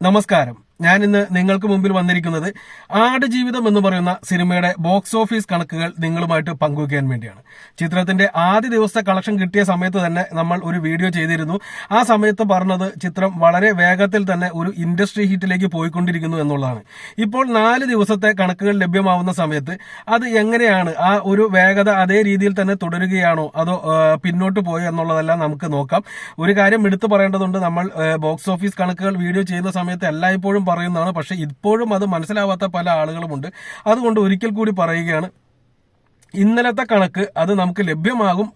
നമസ്കാരം ഞാൻ ഇന്ന് നിങ്ങൾക്ക് മുമ്പിൽ വന്നിരിക്കുന്നത് ആടുജീവിതം എന്ന് പറയുന്ന സിനിമയുടെ ബോക്സ് ഓഫീസ് കണക്കുകൾ നിങ്ങളുമായിട്ട് പങ്കുവയ്ക്കാൻ വേണ്ടിയാണ്. ചിത്രത്തിന്റെ ആദ്യ ദിവസത്തെ കളക്ഷൻ കിട്ടിയ സമയത്ത് തന്നെ നമ്മൾ ഒരു വീഡിയോ ചെയ്തിരുന്നു. ആ സമയത്ത് പറഞ്ഞത് ചിത്രം വളരെ വേഗത്തിൽ തന്നെ ഒരു ഇൻഡസ്ട്രി ഹിറ്റിലേക്ക് പോയിക്കൊണ്ടിരിക്കുന്നു എന്നുള്ളതാണ്. ഇപ്പോൾ നാല് ദിവസത്തെ കണക്കുകൾ ലഭ്യമാവുന്ന സമയത്ത് അത് എങ്ങനെയാണ് ആ ഒരു വേഗത അതേ രീതിയിൽ തന്നെ തുടരുകയാണോ അതോ പിന്നോട്ട് പോയോ എന്നുള്ളതെല്ലാം നമുക്ക് നോക്കാം. ഒരു കാര്യം എടുത്തു പറയേണ്ടതുണ്ട് നമ്മൾ ബോക്സ് ഓഫീസ് കണക്കുകൾ വീഡിയോ ചെയ്യുന്ന സമയത്ത് എല്ലായ്പ്പോഴും പറയുന്നതാണ്. പക്ഷേ ഇപ്പോഴും അത് മനസ്സിലാവാത്ത പല ആളുകളുമുണ്ട്. അതുകൊണ്ട് ഒരിക്കൽ കൂടി പറയുകയാണ്. ഇന്നലത്തെ കണക്ക് അത് നമുക്ക് ലഭ്യമാകും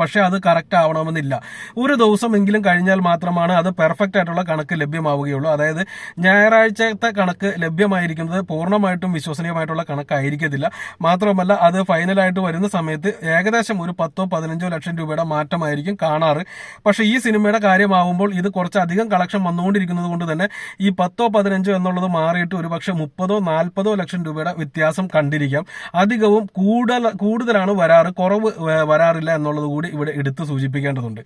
പക്ഷെ അത് കറക്റ്റ് ആവണമെന്നില്ല. ഒരു ദിവസമെങ്കിലും കഴിഞ്ഞാൽ മാത്രമാണ് അത് പെർഫെക്റ്റ് ആയിട്ടുള്ള കണക്ക് ലഭ്യമാവുകയുള്ളൂ. അതായത് ഞായറാഴ്ചത്തെ കണക്ക് ലഭ്യമായിരിക്കുന്നത് പൂർണമായിട്ടും വിശ്വസനീയമായിട്ടുള്ള കണക്കായിരിക്കത്തില്ല. മാത്രമല്ല അത് ഫൈനലായിട്ട് വരുന്ന സമയത്ത് ഏകദേശം ഒരു പത്തോ പതിനഞ്ചോ ലക്ഷം രൂപയുടെ മാറ്റമായിരിക്കും കാണാറ്. പക്ഷേ ഈ സിനിമയുടെ കാര്യമാവുമ്പോൾ ഇത് കുറച്ചധികം കളക്ഷൻ വന്നുകൊണ്ടിരിക്കുന്നത് കൊണ്ട് തന്നെ ഈ പത്തോ പതിനഞ്ചോ എന്നുള്ളത് മാറിയിട്ട് ഒരു പക്ഷേ മുപ്പതോ നാൽപ്പതോ ലക്ഷം രൂപയുടെ വ്യത്യാസം കണ്ടിരിക്കാം. അധികവും കൂടുതൽ കൂടുതലാണ് വരാറ് കുറവ് വരാറില്ല എന്നുള്ളത് കൂടി ഇവിടെ എടുത്ത് സൂചിപ്പിക്കേണ്ടതുണ്ട്.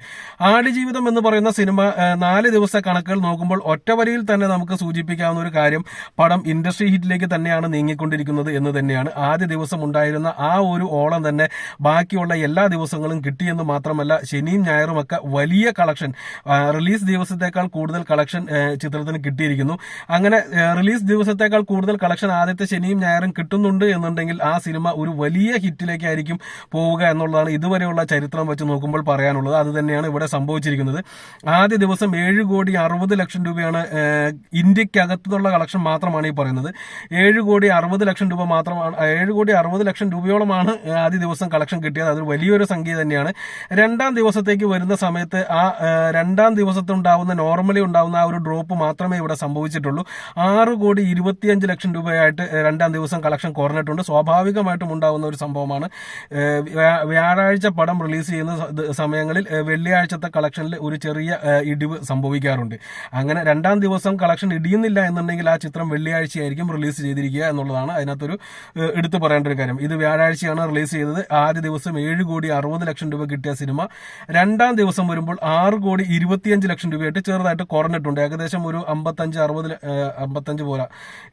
ആടുജീവിതം എന്ന് പറയുന്ന സിനിമ നാല് ദിവസത്തെ കണക്കുകൾ നോക്കുമ്പോൾ ഒറ്റവരിയിൽ തന്നെ നമുക്ക് സൂചിപ്പിക്കാവുന്ന ഒരു കാര്യം പടം ഇൻഡസ്ട്രി ഹിറ്റിലേക്ക് തന്നെയാണ് നീങ്ങിക്കൊണ്ടിരിക്കുന്നത് എന്ന് തന്നെയാണ്. ആദ്യ ദിവസം ഉണ്ടായിരുന്ന ആ ഒരു ഓളം തന്നെ ബാക്കിയുള്ള എല്ലാ ദിവസങ്ങളും കിട്ടിയെന്ന് മാത്രമല്ല ശനിയും ഞായറും ഒക്കെ വലിയ കളക്ഷൻ റിലീസ് ദിവസത്തേക്കാൾ കൂടുതൽ കളക്ഷൻ ചിത്രത്തിന് കിട്ടിയിരിക്കുന്നു. അങ്ങനെ റിലീസ് ദിവസത്തേക്കാൾ കൂടുതൽ കളക്ഷൻ ആദ്യത്തെ ശനിയും ഞായറും കിട്ടുന്നുണ്ട് എന്നുണ്ടെങ്കിൽ ആ സിനിമ ഒരു വലിയ ഹിറ്റിലേക്കായിരിക്കും പോവുക എന്നുള്ളതാണ് ഇതുവരെയുള്ള ചരിത്രം വെച്ച് നോക്കുമ്പോൾ പറയാനുള്ളത്. അത് തന്നെയാണ് ഇവിടെ സംഭവിച്ചിരിക്കുന്നത്. ആദ്യ ദിവസം ഏഴ് കോടി അറുപത് ലക്ഷം രൂപയാണ് ഇന്ത്യക്കകത്തുള്ള കളക്ഷൻ മാത്രമാണ് ഈ പറയുന്നത്. ഏഴ് കോടി അറുപത് ലക്ഷം രൂപ മാത്രമാണ് ഏഴ് കോടി അറുപത് ലക്ഷം രൂപയോളമാണ് ആദ്യ ദിവസം കളക്ഷൻ കിട്ടിയത്. അതൊരു വലിയൊരു സംഖ്യ തന്നെയാണ്. രണ്ടാം ദിവസത്തേക്ക് വരുന്ന സമയത്ത് ആ രണ്ടാം ദിവസത്തുണ്ടാവുന്ന നോർമലി ഉണ്ടാവുന്ന ആ ഒരു ഡ്രോപ്പ് മാത്രമേ ഇവിടെ സംഭവിച്ചിട്ടുള്ളൂ. ആറ് കോടി ഇരുപത്തിയഞ്ച് ലക്ഷം രൂപയായിട്ട് രണ്ടാം ദിവസം കളക്ഷൻ കുറഞ്ഞിട്ടുണ്ട്. സ്വാഭാവികമായിട്ടും ഉണ്ടാവുന്ന ഒരു സംഭവമാണ്. വ്യാഴാഴ്ച പടം റിലീസ് ചെയ്യുന്ന സമയങ്ങളിൽ വെള്ളിയാഴ്ചത്തെ കളക്ഷനിൽ ഒരു ചെറിയ ഇടിവ് സംഭവിക്കാറുണ്ട്. അങ്ങനെ രണ്ടാം ദിവസം കളക്ഷൻ ഇടിയുന്നില്ല എന്നുണ്ടെങ്കിൽ ആ ചിത്രം വെള്ളിയാഴ്ചയായിരിക്കും റിലീസ് ചെയ്തിരിക്കുക എന്നുള്ളതാണ് അതിനകത്തൊരു എടുത്തു പറയേണ്ട ഒരു കാര്യം. ഇത് വ്യാഴാഴ്ചയാണ് റിലീസ് ചെയ്തത്. ആദ്യ ദിവസം ഏഴ് കോടി അറുപത് ലക്ഷം രൂപ കിട്ടിയ സിനിമ. രണ്ടാം ദിവസം വരുമ്പോൾ ആറ് കോടി ഇരുപത്തിയഞ്ച് ലക്ഷം രൂപയായിട്ട് ചെറുതായിട്ട് കുറഞ്ഞിട്ടുണ്ട്. ഏകദേശം ഒരു അമ്പത്തഞ്ച് അറുപത് അമ്പത്തഞ്ച് പോരാ.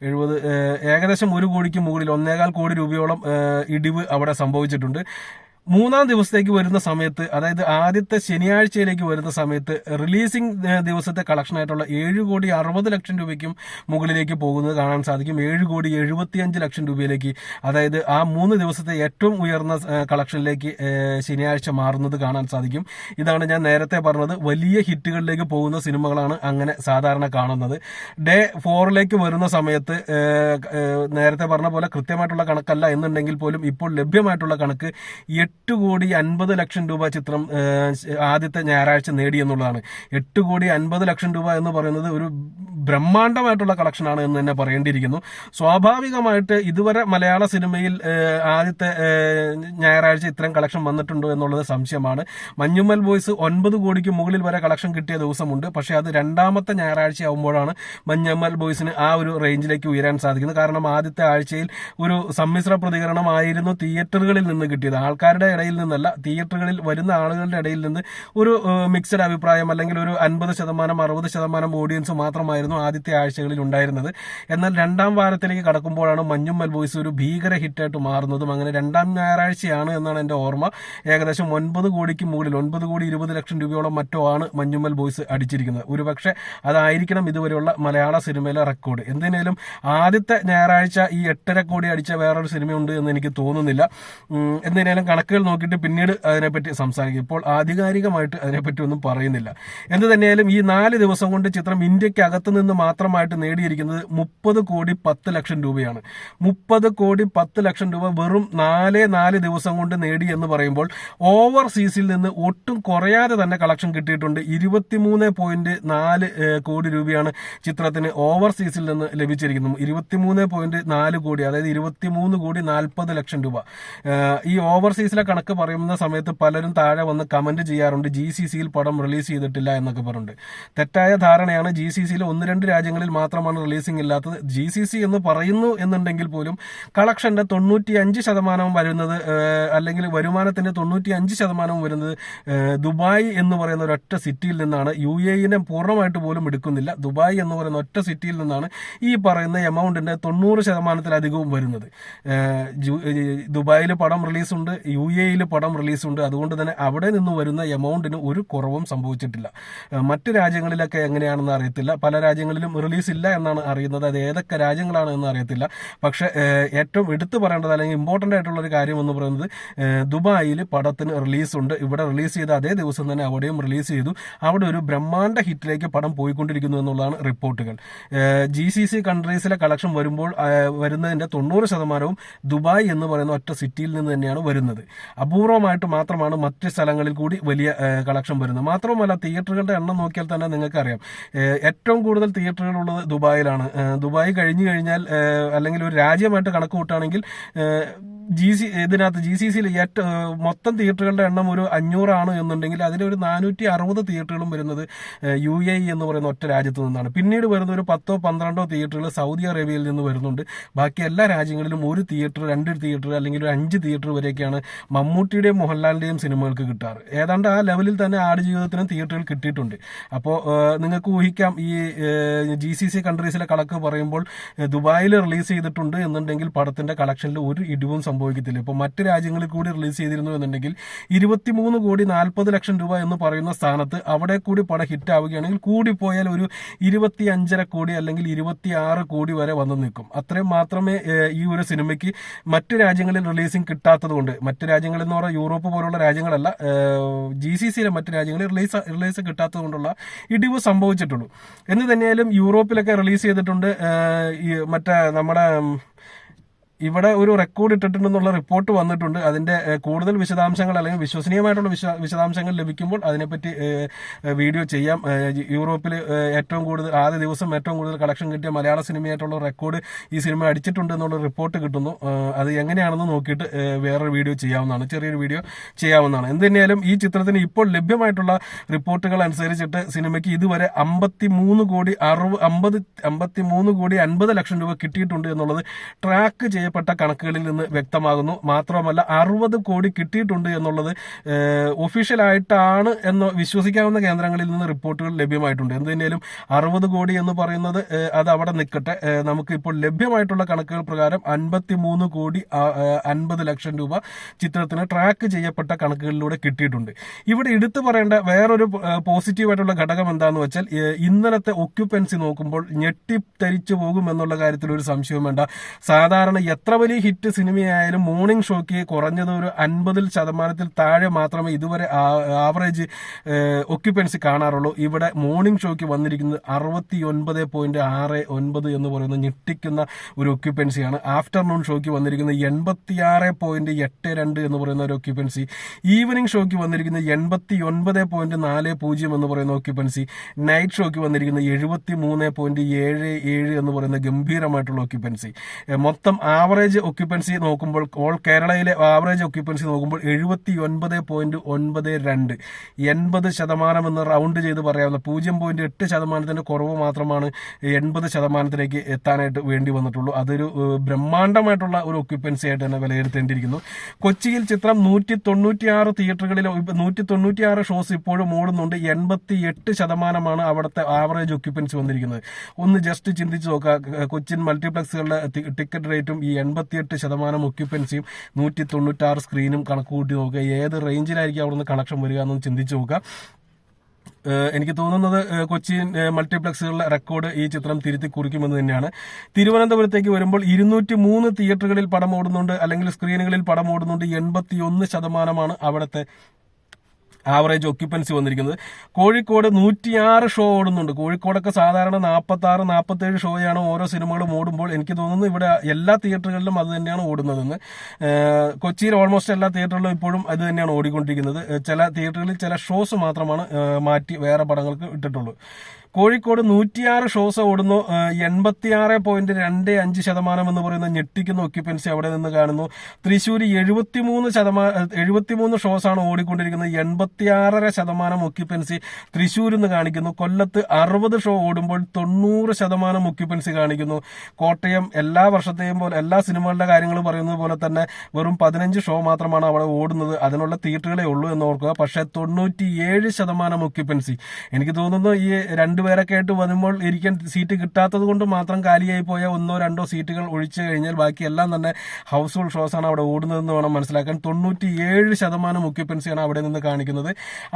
എഴുപത് ഏകദേശം ഒരു കോടിക്ക് മുകളിൽ ഒന്നേകാൽ കോടി രൂപയോളം ഇടിവ് അവിടെ സംഭവിച്ചിട്ടുണ്ട്. മൂന്നാം ദിവസത്തേക്ക് വരുന്ന സമയത്ത് അതായത് ആദ്യത്തെ ശനിയാഴ്ചയിലേക്ക് വരുന്ന സമയത്ത് റിലീസിംഗ് ദിവസത്തെ കളക്ഷൻ ആയിട്ടുള്ള ഏഴ് കോടി അറുപത് ലക്ഷം രൂപയ്ക്കും മുകളിലേക്ക് പോകുന്നത് കാണാൻ സാധിക്കും. ഏഴ് കോടി എഴുപത്തിയഞ്ച് ലക്ഷം രൂപയിലേക്ക് അതായത് ആ മൂന്ന് ദിവസത്തെ ഏറ്റവും ഉയർന്ന കളക്ഷനിലേക്ക് ശനിയാഴ്ച മാറുന്നത് കാണാൻ സാധിക്കും. ഇതാണ് ഞാൻ നേരത്തെ പറഞ്ഞത്. വലിയ ഹിറ്റുകളിലേക്ക് പോകുന്ന സിനിമകളാണ് അങ്ങനെ സാധാരണ കാണുന്നത്. ഡേ ഫോറിലേക്ക് വരുന്ന സമയത്ത് നേരത്തെ പറഞ്ഞ പോലെ കൃത്യമായിട്ടുള്ള കണക്കല്ല എന്നുണ്ടെങ്കിൽ പോലും ഇപ്പോൾ ലഭ്യമായിട്ടുള്ള കണക്ക് എട്ട് കോടി അൻപത് ലക്ഷം രൂപ ചിത്രം ആദ്യത്തെ ഞായറാഴ്ച നേടി എന്നുള്ളതാണ്. എട്ട് കോടി അൻപത് ലക്ഷം രൂപ എന്ന് പറയുന്നത് ഒരു ബ്രഹ്മാണ്ഡമായിട്ടുള്ള കളക്ഷനാണ് എന്ന് തന്നെ പറയേണ്ടിയിരിക്കുന്നു. സ്വാഭാവികമായിട്ട് ഇതുവരെ മലയാള സിനിമയിൽ ആദ്യത്തെ ഞായറാഴ്ച ഇത്രയും കളക്ഷൻ വന്നിട്ടുണ്ടോ എന്നുള്ളത് സംശയമാണ്. മഞ്ഞുമ്മൽ ബോയ്സ് ഒൻപത് കോടിക്ക് മുകളിൽ വരെ കളക്ഷൻ കിട്ടിയ ദിവസമുണ്ട്. പക്ഷേ അത് രണ്ടാമത്തെ ഞായറാഴ്ച ആവുമ്പോഴാണ് മഞ്ഞമ്മൽ ബോയ്സിന് ആ ഒരു റേഞ്ചിലേക്ക് ഉയരാൻ സാധിക്കുന്നത്. കാരണം ആദ്യത്തെ ആഴ്ചയിൽ ഒരു സമ്മിശ്ര പ്രതികരണമായിരുന്നു തിയേറ്ററുകളിൽ നിന്ന് കിട്ടിയത്. ആൾക്കാരുടെ ഇടയിൽ നിന്നല്ല തിയേറ്ററുകളിൽ വരുന്ന ആളുകളുടെ ഇടയിൽ നിന്ന് ഒരു മിക്സഡ് അഭിപ്രായം അല്ലെങ്കിൽ ഒരു അൻപത് ശതമാനം അറുപത് ശതമാനം ഓഡിയൻസ് മാത്രമായിരുന്നു ആദ്യത്തെ ആഴ്ചകളിൽ ഉണ്ടായിരുന്നത്. എന്നാൽ രണ്ടാം വാരത്തിലേക്ക് കടക്കുമ്പോഴാണ് മഞ്ഞുമ്മൽ ബോയ്സ് ഒരു ഭീകര ഹിറ്റായിട്ട് മാറുന്നതും. അങ്ങനെ രണ്ടാം ഞായറാഴ്ചയാണ് എന്നാണ് എന്റെ ഓർമ്മ. ഏകദേശം ഒൻപത് കോടിക്ക് മുകളിൽ ഒൻപത് കോടി ഇരുപത് ലക്ഷം രൂപയോളം മറ്റോ ആണ് മഞ്ഞുമ്മൽ ബോയ്സ് അടിച്ചിരിക്കുന്നത്. ഒരുപക്ഷെ അതായിരിക്കണം ഇതുവരെയുള്ള മലയാള സിനിമയിലെ റെക്കോർഡ് എന്തിനേലും ആദ്യത്തെ ഞായറാഴ്ച ഈ എട്ടര കോടി അടിച്ച വേറൊരു സിനിമയുണ്ട് എന്ന് എനിക്ക് തോന്നുന്നില്ല. എന്തിനേലും എന്തിനേലും കണക്കുകൾ നോക്കിയിട്ട് പിന്നീട് അതിനെപ്പറ്റി സംസാരിക്കും. ഇപ്പോൾ ആധികാരികമായിട്ട് അതിനെപ്പറ്റി ഒന്നും പറയുന്നില്ല. എന്ത് തന്നെയായാലും ഈ നാല് ദിവസം കൊണ്ട് ചിത്രം ഇന്ത്യയ്ക്ക് അകത്ത് നിന്ന് മാത്രമായിട്ട് നേടിയിരിക്കുന്നത് മുപ്പത് കോടി പത്ത് ലക്ഷം രൂപയാണ്. മുപ്പത് കോടി പത്ത് ലക്ഷം രൂപ വെറും നാലേ നാല് ദിവസം കൊണ്ട് നേടി എന്ന് പറയുമ്പോൾ ഓവർസീസിൽ നിന്ന് ഒട്ടും കുറയാതെ തന്നെ കളക്ഷൻ കിട്ടിയിട്ടുണ്ട്. ഇരുപത്തിമൂന്ന് പോയിന്റ് നാല് കോടി രൂപയാണ് ചിത്രത്തിന് ഓവർസീസിൽ നിന്ന് ലഭിച്ചിരിക്കുന്നത്. ഇരുപത്തിമൂന്ന് പോയിന്റ് നാല് കോടി അതായത് ഇരുപത്തിമൂന്ന് കോടി നാൽപ്പത് ലക്ഷം രൂപ. ഈ ഓവർസീസിലെ കണക്ക് പറയുന്ന സമയത്ത് പലരും താഴെ വന്ന് കമന്റ് ചെയ്യാറുണ്ട് ജി സി സിയിൽ പടം റിലീസ് ചെയ്തിട്ടില്ല എന്നൊക്കെ പറഞ്ഞിട്ടുണ്ട് തെറ്റായ ധാരണയാണ് ജി സി സിയിൽ ഒന്ന് രണ്ട് രാജ്യങ്ങളിൽ മാത്രമാണ് റിലീസിംഗ് ഇല്ലാത്തത്. ജി സി സി എന്ന് പറയുന്നു എന്നുണ്ടെങ്കിൽ പോലും കളക്ഷന്റെ തൊണ്ണൂറ്റി അഞ്ച് ശതമാനവും വരുന്നത് അല്ലെങ്കിൽ വരുമാനത്തിന്റെ തൊണ്ണൂറ്റി അഞ്ച് ശതമാനവും വരുന്നത് ദുബായ് എന്ന് പറയുന്ന ഒരൊറ്റ സിറ്റിയിൽ നിന്നാണ്. യു എയിനെ പൂർണമായിട്ട് പോലും എടുക്കുന്നില്ല. ദുബായ് എന്ന് പറയുന്ന ഒറ്റ സിറ്റിയിൽ നിന്നാണ് ഈ പറയുന്ന എമൗണ്ടിന്റെ തൊണ്ണൂറ് ശതമാനത്തിലധികവും വരുന്നത്. ദുബായിൽ പടം റിലീസുണ്ട് യു എയിൽ പടം റിലീസുണ്ട്. അതുകൊണ്ട് തന്നെ അവിടെ നിന്ന് വരുന്ന എമൗണ്ടിന് ഒരു കുറവും സംഭവിച്ചിട്ടില്ല. മറ്റ് രാജ്യങ്ങളിലൊക്കെ എങ്ങനെയാണെന്ന് അറിയത്തില്ല. പല രാജ്യങ്ങളിലും റിലീസ് ഇല്ല എന്നാണ് അറിയുന്നത്. അത് ഏതൊക്കെ രാജ്യങ്ങളാണ് എന്ന് അറിയത്തില്ല. പക്ഷേ ഏറ്റവും എടുത്തു പറയേണ്ടത് അല്ലെങ്കിൽ ഇമ്പോർട്ടന്റ് ആയിട്ടുള്ള ഒരു കാര്യം എന്ന് പറയുന്നത് ദുബായിൽ പടത്തിന് റിലീസ് ഉണ്ട് ഇവിടെ റിലീസ് ചെയ്ത അതേ ദിവസം തന്നെ അവിടെയും റിലീസ് ചെയ്തു. അവിടെ ഒരു ബ്രഹ്മാണ്ഡ ഹിറ്റിലേക്ക് പടം പോയിക്കൊണ്ടിരിക്കുന്നു എന്നുള്ളതാണ് റിപ്പോർട്ടുകൾ. ജി സി സി കൺട്രീസിലെ കളക്ഷൻ വരുമ്പോൾ വരുന്നതിന്റെ തൊണ്ണൂറ് ശതമാനവും ദുബായ് എന്ന് പറയുന്ന ഒറ്റ സിറ്റിയിൽ നിന്ന് തന്നെയാണ് വരുന്നത്. അപൂർവമായിട്ട് മാത്രമാണ് മറ്റ് സ്ഥലങ്ങളിൽ കൂടി വലിയ കളക്ഷൻ വരുന്നത്. മാത്രവുമല്ല തിയേറ്ററുകളുടെ എണ്ണം നോക്കിയാൽ തന്നെ നിങ്ങൾക്കറിയാം. ഏറ്റവും കൂടുതൽ തിയേറ്ററുകൾ ഉള്ളത് ദുബായിലാണ് ദുബായ് കഴിഞ്ഞു കഴിഞ്ഞാൽ അല്ലെങ്കിൽ ഒരു രാജ്യമായിട്ട് കണക്ക് കൂട്ടുകയാണെങ്കിൽ ജി സി ഇതിനകത്ത് ജി സി സിയിൽ മൊത്തം തിയേറ്ററുകളുടെ എണ്ണം ഒരു അഞ്ഞൂറാണ് എന്നുണ്ടെങ്കിൽ അതിലൊരു നാനൂറ്റി അറുപത് തിയേറ്ററുകളും വരുന്നത് യു എ എന്ന് പറയുന്ന ഒറ്റ രാജ്യത്തു നിന്നാണ്. പിന്നീട് വരുന്ന ഒരു പത്തോ പന്ത്രണ്ടോ തിയേറ്ററുകൾ സൗദി അറേബ്യയിൽ നിന്ന് വരുന്നുണ്ട്. ബാക്കി എല്ലാ രാജ്യങ്ങളിലും ഒരു തിയേറ്റർ രണ്ട് തിയേറ്റർ അല്ലെങ്കിൽ ഒരു അഞ്ച് തിയേറ്റർ വരെയൊക്കെയാണ് മമ്മൂട്ടിയുടെയും മോഹൻലാലിന്റെയും സിനിമകൾക്ക് കിട്ടാറ്. ഏതാണ്ട് ആ ലെവലിൽ തന്നെ ആടുജീവിതത്തിനും തിയേറ്ററുകൾ കിട്ടിയിട്ടുണ്ട്. അപ്പോൾ നിങ്ങൾക്ക് ഊഹിക്കാം ഈ ജി സി സി കൺട്രീസിലെ കണക്ക് പറയുമ്പോൾ ദുബായിൽ റിലീസ് ചെയ്തിട്ടുണ്ട് എന്നുണ്ടെങ്കിൽ പടത്തിന്റെ കളക്ഷനിൽ ഒരു ഇടിവും സംഭവിക്കത്തില്ല. ഇപ്പോൾ മറ്റ് രാജ്യങ്ങളിൽ കൂടി റിലീസ് ചെയ്തിരുന്നു എന്നുണ്ടെങ്കിൽ ഇരുപത്തിമൂന്ന് കോടി നാൽപ്പത് ലക്ഷം രൂപ എന്ന് പറയുന്ന സ്ഥാനത്ത് അവിടെ കൂടി പടം ഹിറ്റ് ആവുകയാണെങ്കിൽ കൂടിപ്പോയാൽ ഒരു ഇരുപത്തി അഞ്ചര കോടി അല്ലെങ്കിൽ ഇരുപത്തി ആറ് കോടി വരെ വന്നു നിൽക്കും. അത്രയും മാത്രമേ ഈ ഒരു സിനിമയ്ക്ക് മറ്റ് രാജ്യങ്ങളിൽ റിലീസിങ് കിട്ടാത്തതുകൊണ്ട് മറ്റു രാജ്യങ്ങളിൽ എന്ന് പറഞ്ഞാൽ യൂറോപ്പ് പോലുള്ള രാജ്യങ്ങളല്ല ജി സി സിയിലെ മറ്റ് രാജ്യങ്ങളിൽ റിലീസ് റിലീസ് കിട്ടാത്തത് കൊണ്ടുള്ള ഇടിവ് സംഭവിച്ചിട്ടുള്ളൂ. എന്ന് തന്നെയാലും യൂറോപ്പിലൊക്കെ റിലീസ് ചെയ്തിട്ടുണ്ട് മറ്റേ നമ്മുടെ ഇവിടെ ഒരു റെക്കോർഡ് ഇട്ടിട്ടുണ്ടെന്നുള്ള റിപ്പോർട്ട് വന്നിട്ടുണ്ട്. അതിന്റെ കൂടുതൽ വിശദാംശങ്ങൾ അല്ലെങ്കിൽ വിശ്വസനീയമായിട്ടുള്ള വിശ്വ വിശദാംശങ്ങൾ ലഭിക്കുമ്പോൾ അതിനെപ്പറ്റി വീഡിയോ ചെയ്യാം. യൂറോപ്പിൽ ഏറ്റവും കൂടുതൽ ആദ്യ ദിവസം ഏറ്റവും കൂടുതൽ കളക്ഷൻ കിട്ടിയ മലയാള സിനിമയായിട്ടുള്ള റെക്കോർഡ് ഈ സിനിമ അടിച്ചിട്ടുണ്ട് എന്നുള്ള റിപ്പോർട്ട് കിട്ടുന്നു അത് എങ്ങനെയാണെന്ന് നോക്കിയിട്ട് വേറൊരു വീഡിയോ ചെയ്യാവുന്നതാണ്. ചെറിയൊരു വീഡിയോ ചെയ്യാവുന്നതാണ്. എന്ത് തന്നെയാലും ഈ ചിത്രത്തിന് ഇപ്പോൾ ലഭ്യമായിട്ടുള്ള റിപ്പോർട്ടുകൾ അനുസരിച്ചിട്ട് സിനിമയ്ക്ക് ഇതുവരെ അമ്പത്തി മൂന്ന് കോടി അറുപത് അമ്പത് അമ്പത്തി മൂന്ന് കോടി അൻപത് ലക്ഷം രൂപ കിട്ടിയിട്ടുണ്ട് എന്നുള്ളത് ട്രാക്ക് ചെയ്യപ്പെട്ട കണക്കുകളിൽ നിന്ന് വ്യക്തമാകുന്നു. മാത്രമല്ല അറുപത് കോടി കിട്ടിയിട്ടുണ്ട് എന്നുള്ളത് ഒഫീഷ്യലായിട്ടാണ് എന്ന് വിശ്വസിക്കാവുന്ന കേന്ദ്രങ്ങളിൽ നിന്ന് റിപ്പോർട്ടുകൾ ലഭ്യമായിട്ടുണ്ട്. എന്തിനേലും അറുപത് കോടി എന്ന് പറയുന്നത് അത് അവിടെ നിൽക്കട്ടെ. നമുക്ക് ഇപ്പോൾ ലഭ്യമായിട്ടുള്ള കണക്കുകൾ പ്രകാരം അൻപത്തി മൂന്ന് കോടി അൻപത് ലക്ഷം രൂപ ചിത്രത്തിന് ട്രാക്ക് ചെയ്യപ്പെട്ട കണക്കുകളിലൂടെ കിട്ടിയിട്ടുണ്ട്. ഇവിടെ എടുത്തു പറയേണ്ട വേറൊരു പോസിറ്റീവായിട്ടുള്ള ഘടകം എന്താണെന്ന് വെച്ചാൽ ഇന്നലത്തെ ഒക്യുപ്പൻസി നോക്കുമ്പോൾ ഞെട്ടിത്തരിച്ചു പോകും എന്നുള്ള കാര്യത്തിൽ ഒരു സംശയവും വേണ്ട. സാധാരണ എത്ര വലിയ ഹിറ്റ് സിനിമയായാലും മോർണിംഗ് ഷോയ്ക്ക് കുറഞ്ഞത് ഒരു അൻപതിൽ ശതമാനത്തിൽ താഴെ മാത്രമേ ഇതുവരെ ആവറേജ് ഒക്യുപ്പൻസി കാണാറുള്ളൂ. ഇവിടെ മോർണിംഗ് ഷോയ്ക്ക് വന്നിരിക്കുന്നത് അറുപത്തി ഒൻപത് പോയിന്റ് ആറ് ഒൻപത് എന്ന് പറയുന്ന ഞെട്ടിക്കുന്ന ഒരു ഒക്യുപ്പൻസിയാണ് ആഫ്റ്റർനൂൺ ഷോയ്ക്ക് വന്നിരിക്കുന്നത് എൺപത്തിയാറ് പോയിന്റ് എട്ട് രണ്ട് എന്ന് പറയുന്ന ഒരു ഒക്യുപ്പൻസി ഈവനിംഗ് ഷോയ്ക്ക് വന്നിരിക്കുന്നത് എൺപത്തി ഒൻപത് പോയിന്റ് നാല് പൂജ്യം എന്ന് പറയുന്ന ഒക്യുപ്പൻസി നൈറ്റ് ഷോയ്ക്ക് വന്നിരിക്കുന്നത് എഴുപത്തി മൂന്ന് പോയിന്റ് ഏഴ് ഏഴ് എന്ന് പറയുന്ന ഗംഭീരമായിട്ടുള്ള ഒക്യുപ്പൻസി മൊത്തം ആവറേജ് ഒക്യുപ്പൻസി നോക്കുമ്പോൾ ഓൾ കേരളയിലെ ആവറേജ് ഒക്യുപ്പൻസി നോക്കുമ്പോൾ എഴുപത്തി ഒൻപത് പോയിന്റ് ഒൻപത് രണ്ട്. എൺപത് ശതമാനം എന്ന് റൗണ്ട് ചെയ്ത് പറയാവുന്ന പൂജ്യം പോയിന്റ് എട്ട് ശതമാനത്തിന്റെ കുറവ് മാത്രമാണ് എൺപത് ശതമാനത്തിലേക്ക് എത്താനായിട്ട് വേണ്ടി വന്നിട്ടുള്ളൂ. അതൊരു ബ്രഹ്മാണ്ഡമായിട്ടുള്ള ഒരു ഒക്യുപ്പൻസി ആയിട്ട് തന്നെ വിലയിരുത്തേണ്ടിയിരിക്കുന്നു. കൊച്ചിയിൽ ചിത്രം നൂറ്റി തൊണ്ണൂറ്റിയാറ് തിയേറ്ററുകളിൽ നൂറ്റി തൊണ്ണൂറ്റിയാറ് ഷോസ് ഇപ്പോഴും ഓടുന്നുണ്ട്. എൺപത്തി എട്ട് ശതമാനമാണ് അവിടുത്തെ ആവറേജ് ഒക്യുപ്പൻസി വന്നിരിക്കുന്നത്. ഒന്ന് ജസ്റ്റ് ചിന്തിച്ച് നോക്കുക. കൊച്ചിൻ മൾട്ടിപ്ലക്സുകളുടെ ടിക്കറ്റ് റേറ്റും ഈ എൺപത്തിയെട്ട് ശതമാനം ഒക്യുപ്പൻസിയും നൂറ്റി തൊണ്ണൂറ്റാറ് സ്ക്രീനും കണക്ക് കൂട്ടി നോക്കുക. ഏത് റേഞ്ചിലായിരിക്കും അവിടുന്ന് കണക്ഷൻ വരിക എന്നൊന്ന് ചിന്തിച്ചു നോക്കുക. എനിക്ക് തോന്നുന്നത് കൊച്ചി മൾട്ടിപ്ലക്സുകളുടെ റെക്കോർഡ് ഈ ചിത്രം തിരുത്തി കുറിക്കുമെന്ന് തന്നെയാണ്. തിരുവനന്തപുരത്തേക്ക് വരുമ്പോൾ ഇരുന്നൂറ്റി മൂന്ന് തിയേറ്ററുകളിൽ പടം ഓടുന്നുണ്ട്. അല്ലെങ്കിൽ സ്ക്രീനുകളിൽ പടം ഓടുന്നുണ്ട്. എൺപത്തിയൊന്ന് ശതമാനമാണ് അവിടുത്തെ ആവറേജ് ഒക്യുപ്പൻസി വന്നിരിക്കുന്നത്. കോഴിക്കോട് നൂറ്റിയാറ് ഷോ ഓടുന്നുണ്ട്. കോഴിക്കോടൊക്കെ സാധാരണ നാൽപ്പത്തി ആറ് നാൽപ്പത്തേഴ് ഷോയാണ് ഓരോ സിനിമകളും ഓടുമ്പോൾ. എനിക്ക് തോന്നുന്നു ഇവിടെ എല്ലാ തിയേറ്ററുകളിലും അത് തന്നെയാണ് ഓടുന്നതെന്ന്. കൊച്ചിയിൽ ഓൾമോസ്റ്റ് എല്ലാ തിയേറ്ററിലും ഇപ്പോഴും അത് തന്നെയാണ് ഓടിക്കൊണ്ടിരിക്കുന്നത്. ചില തിയേറ്ററുകളിൽ ചില ഷോസ് മാത്രമാണ് മാറ്റി വേറെ പടങ്ങൾക്ക് ഇട്ടിട്ടുള്ളൂ. കോഴിക്കോട് നൂറ്റിയാറ് ഷോസ് ഓടുന്നു. എൺപത്തിയാറ് പോയിന്റ് രണ്ട് അഞ്ച് ശതമാനം എന്ന് പറയുന്ന ഞെട്ടിക്കുന്ന ഒക്യുപ്പൻസി അവിടെ നിന്ന് കാണുന്നു. തൃശ്ശൂർ എഴുപത്തിമൂന്ന് ശതമാനം എഴുപത്തിമൂന്ന് ഷോസ് ആണ് ഓടിക്കൊണ്ടിരിക്കുന്നത്. എൺപത്തിയാറര ശതമാനം ഒക്യുപ്പൻസി തൃശ്ശൂരിൽ നിന്ന് കാണിക്കുന്നു. കൊല്ലത്ത് അറുപത് ഷോ ഓടുമ്പോൾ തൊണ്ണൂറ് ശതമാനം ഒക്യുപ്പൻസി കാണിക്കുന്നു. കോട്ടയം എല്ലാ വർഷത്തെയും പോലെ എല്ലാ സിനിമകളുടെ കാര്യങ്ങൾ പറയുന്നത് പോലെ തന്നെ വെറും പതിനഞ്ച് ഷോ മാത്രമാണ് അവിടെ ഓടുന്നത്. അതിനുള്ള തിയേറ്ററുകളെ ഉള്ളൂ എന്ന് ഓർക്കുക. പക്ഷേ തൊണ്ണൂറ്റിയേഴ് ശതമാനം ഒക്യുപ്പൻസി എനിക്ക് തോന്നുന്നു ഈ രണ്ടുപേരൊക്കെ ആയിട്ട് വരുമ്പോൾ ഇരിക്കാൻ സീറ്റ് കിട്ടാത്തത് കൊണ്ട് മാത്രം കാലിയായി പോയ ഒന്നോ രണ്ടോ സീറ്റുകൾ ഒഴിച്ചു കഴിഞ്ഞാൽ ബാക്കിയെല്ലാം തന്നെ ഹൗസ് ഫുൾ ഷോസ് ആണ് അവിടെ ഓടുന്നതെന്ന് വേണം മനസ്സിലാക്കാൻ. തൊണ്ണൂറ്റിയേഴ് ശതമാനം ഒക്യുപ്പൻസിയാണ് അവിടെ നിന്ന് കാണിക്കുന്നത്.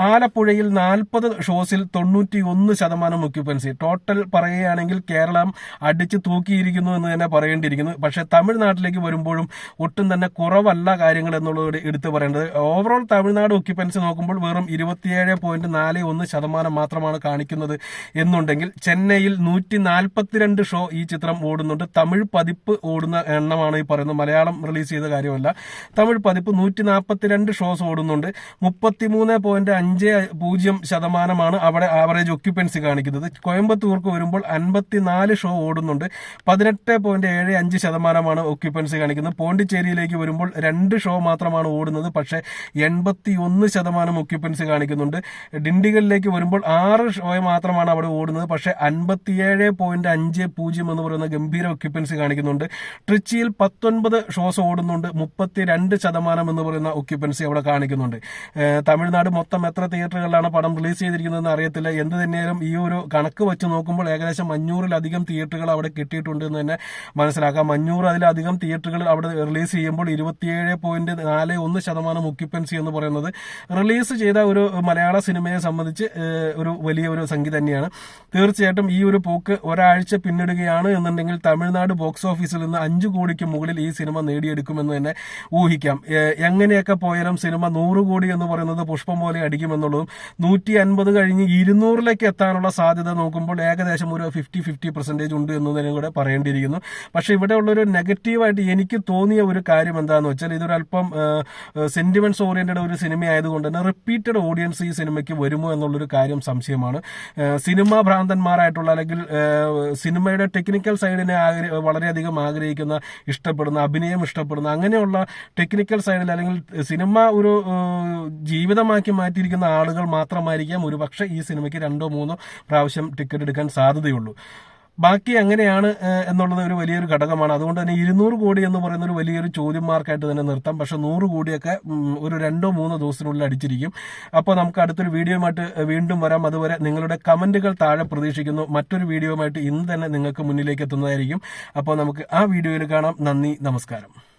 ആലപ്പുഴയിൽ നാൽപ്പത് ഷോസിൽ തൊണ്ണൂറ്റി ഒന്ന് ശതമാനം ഒക്യുപ്പൻസി ടോട്ടൽ പറയുകയാണെങ്കിൽ കേരളം അടിച്ചു തൂക്കിയിരിക്കുന്നു എന്ന് തന്നെ പറയേണ്ടിയിരിക്കുന്നു. പക്ഷേ തമിഴ്നാട്ടിലേക്ക് വരുമ്പോഴും ഒട്ടും തന്നെ കുറവല്ല കാര്യങ്ങൾ എന്നുള്ളത് എടുത്തു പറയേണ്ടത്. ഓവറോൾ തമിഴ്നാട് ഒക്യുപ്പൻസി നോക്കുമ്പോൾ വെറും ഇരുപത്തിയേഴ് പോയിന്റ് നാല് ഒന്ന് ശതമാനം മാത്രമാണ് കാണിക്കുന്നത്. എന്നുണ്ടെങ്കിൽ ചെന്നൈയിൽ നൂറ്റി നാൽപ്പത്തിരണ്ട് ഷോ ഈ ചിത്രം ഓടുന്നുണ്ട്. തമിഴ് പതിപ്പ് ഓടുന്ന എണ്ണമാണ് ഈ പറയുന്നത്. മലയാളം റിലീസ് ചെയ്ത കാര്യമല്ല. തമിഴ് പതിപ്പ് നൂറ്റി നാൽപ്പത്തിരണ്ട് ഷോസ് ഓടുന്നുണ്ട്. മുപ്പത്തിമൂന്ന് പോയിന്റ് അഞ്ച് പൂജ്യം ശതമാനമാണ് അവിടെ ആവറേജ് ഒക്യുപ്പൻസി കാണിക്കുന്നത്. കോയമ്പത്തൂർക്ക് വരുമ്പോൾ അൻപത്തിനാല് ഷോ ഓടുന്നുണ്ട്. പതിനെട്ട് പോയിന്റ് ഏഴ് അഞ്ച് ശതമാനമാണ് ഒക്യുപ്പൻസി കാണിക്കുന്നത്. പോണ്ടിച്ചേരിയിലേക്ക് വരുമ്പോൾ രണ്ട് ഷോ മാത്രമാണ് ഓടുന്നത്. പക്ഷേ എൺപത്തി ഒന്ന് ശതമാനം ഒക്യുപ്പൻസി കാണിക്കുന്നുണ്ട്. ഡിണ്ടിഗലിലേക്ക് വരുമ്പോൾ ആറ് ഷോ മാത്രമാണ് അവിടെ ഓടുന്നത്. പക്ഷേ അൻപത്തിയേഴ് പോയിന്റ് അഞ്ച് പൂജ്യം എന്ന് പറയുന്ന ഗംഭീര ഒക്യുപ്പൻസി കാണിക്കുന്നുണ്ട്. ട്രിച്ചിയിൽ പത്തൊൻപത് ഷോസ് ഓടുന്നുണ്ട്. മുപ്പത്തിരണ്ട് ശതമാനം എന്ന് പറയുന്ന ഒക്യുപ്പൻസി അവിടെ കാണിക്കുന്നുണ്ട്. തമിഴ്നാട് മൊത്തം എത്ര തിയേറ്ററുകളിലാണ് പടം റിലീസ് ചെയ്തിരിക്കുന്നതെന്ന് അറിയത്തില്ല. എന്ത് തന്നെയാലും ഈ ഒരു കണക്ക് വെച്ച് നോക്കുമ്പോൾ ഏകദേശം അഞ്ഞൂറിലധികം തിയേറ്ററുകൾ അവിടെ കിട്ടിയിട്ടുണ്ട് എന്ന് തന്നെ മനസ്സിലാക്കാം. അഞ്ഞൂറ് അതിലധികം തിയേറ്ററുകൾ അവിടെ റിലീസ് ചെയ്യുമ്പോൾ ഇരുപത്തിയേഴ് പോയിന്റ് നാല് ഒന്ന് ശതമാനം ഒക്യുപ്പൻസി എന്ന് പറയുന്നത്. റിലീസ് ചെയ്ത ഒരു മലയാള സിനിമയെ സംബന്ധിച്ച് ഒരു വലിയ ഒരു സംഖ്യ തന്നെയാണ്. തീർച്ചയായിട്ടും ഈ ഒരു പോക്ക് ഒരാഴ്ച പിന്നിടുകയാണ് എന്നുണ്ടെങ്കിൽ തമിഴ്നാട് ബോക്സ് ഓഫീസിൽ നിന്ന് അഞ്ചു കോടിക്ക് മുകളിൽ ഈ സിനിമ നേടിയെടുക്കുമെന്ന് തന്നെ ഊഹിക്കാം. എങ്ങനെയൊക്കെ പോയാലും സിനിമ നൂറ് കോടി എന്ന് പറയുന്നത് പുഷ്പം പോലെ അടിക്കുമെന്നുള്ളതും നൂറ്റി അൻപത് കഴിഞ്ഞ് ഇരുന്നൂറിലേക്ക് എത്താനുള്ള സാധ്യത നോക്കുമ്പോൾ ഏകദേശം ഒരു ഫിഫ്റ്റി ഫിഫ്റ്റി പെർസെന്റേജ് ഉണ്ട് എന്നതിനും കൂടെ പറയേണ്ടിയിരിക്കുന്നു. പക്ഷേ ഇവിടെ ഉള്ളൊരു നെഗറ്റീവായിട്ട് എനിക്ക് തോന്നിയ ഒരു കാര്യം എന്താണെന്ന് വെച്ചാൽ ഇതൊരു അല്പം സെന്റിമെന്റ്സ് ഓറിയന്റഡ് ഒരു സിനിമ ആയതുകൊണ്ട് തന്നെ റിപ്പീറ്റഡ് ഓഡിയൻസ് ഈ സിനിമയ്ക്ക് വരുമോ എന്നുള്ളൊരു കാര്യം സംശയമാണ്. സിനിമാ ഭ്രാന്തന്മാരായിട്ടുള്ള അല്ലെങ്കിൽ സിനിമയുടെ ടെക്നിക്കൽ സൈഡിനെ വളരെയധികം ആഗ്രഹിക്കുന്ന ഇഷ്ടപ്പെടുന്ന അഭിനയം ഇഷ്ടപ്പെടുന്ന അങ്ങനെയുള്ള ടെക്നിക്കൽ സൈഡിൽ അല്ലെങ്കിൽ സിനിമ ഒരു ജീവിതമാക്കി മാറ്റിയിരിക്കുന്ന ആളുകൾ മാത്രമായിരിക്കാം ഒരുപക്ഷേ ഈ സിനിമയ്ക്ക് രണ്ടോ മൂന്നോ പ്രാവശ്യം ടിക്കറ്റ് എടുക്കാൻ സാധ്യതയുള്ളൂ. ബാക്കി എങ്ങനെയാണ് എന്നുള്ളത് ഒരു വലിയൊരു ഘടകമാണ്. അതുകൊണ്ട് തന്നെ ഇരുന്നൂറ് കോടി എന്ന് പറയുന്ന ഒരു വലിയൊരു ചോദ്യം മാർക്കായിട്ട് തന്നെ നിർത്താം. പക്ഷെ നൂറ് കോടിയൊക്കെ ഒരു രണ്ടോ മൂന്നോ ദിവസത്തിനുള്ളിൽ അടിച്ചിരിക്കും. അപ്പോൾ നമുക്ക് അടുത്തൊരു വീഡിയോയുമായിട്ട് വീണ്ടും വരാം. അതുവരെ നിങ്ങളുടെ കമന്റുകൾ താഴെ പ്രതീക്ഷിക്കുന്നു. മറ്റൊരു വീഡിയോയുമായിട്ട് ഇന്ന് തന്നെ നിങ്ങൾക്ക് മുന്നിലേക്ക് എത്തുന്നതായിരിക്കും. അപ്പോൾ നമുക്ക് ആ വീഡിയോയിൽ കാണാം. നന്ദി നമസ്കാരം.